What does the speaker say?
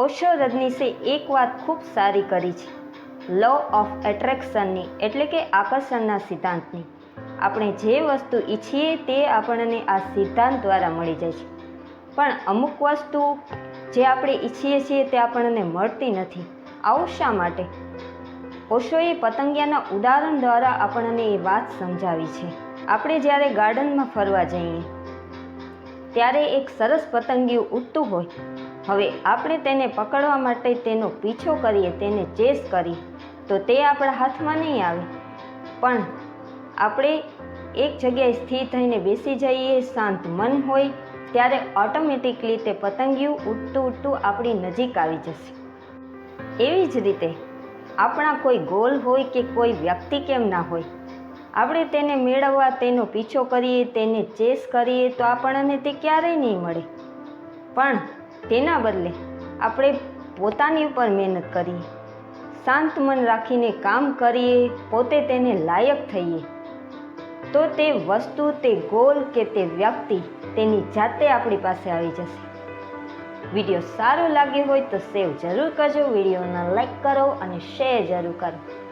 ઓશો રજનીશે એક વાત ખૂબ સારી કરી છે. લો ઓફ એટ્રેક્શનની એટલે કે આકર્ષણના સિદ્ધાંતની. આપણે જે વસ્તુ ઈચ્છીએ તે આપણને આ સિદ્ધાંત દ્વારા મળી જાય છે. પણ અમુક વસ્તુ જે આપણે ઈચ્છીએ છીએ તે આપણને મળતી નથી. આવું શા માટે? ઓશોએ પતંગિયાના ઉદાહરણ દ્વારા આપણને એ વાત સમજાવી છે. આપણે જ્યારે ગાર્ડનમાં ફરવા જઈએ ત્યારે એક સરસ પતંગિયું ઉડતું હોય. હવે આપણે તેને પકડવા માટે તેનો પીછો કરીએ, તેને ચેસ કરીએ. તો તે આપણા હાથમાં નહીં આવે. પણ આપણે એક જગ્યાએ સ્થિર થઈને બેસી જઈએ, શાંત મન હોય, ત્યારે ઓટોમેટિકલી તે પતંગિયું ઉડતું ઉડતું આપણી નજીક આવી જશે. એવી જ રીતે આપણા કોઈ ગોલ હોય કે કોઈ વ્યક્તિ કેમ ના હોય આપણે તેને મેળવવા તેનો પીછો કરીએ, તેને ચેસ કરીએ, તો આપણને તે ક્યારેય નહીં મળે. પણ તેના બદલે આપણે પોતાની ઉપર મહેનત કરીએ, શાંત મન રાખીને કામ કરીએ, પોતે તેને લાયક થઈએ. તો તે વસ્તુ, તે ગોલ કે તે વ્યક્તિ તેની જાતે આપણી પાસે આવી જશે. વીડિયો સારો લાગ્યો હોય તો સેવ જરૂર કરજો, વિડીયોને લાઈક કરો અને શેર જરૂર કરો.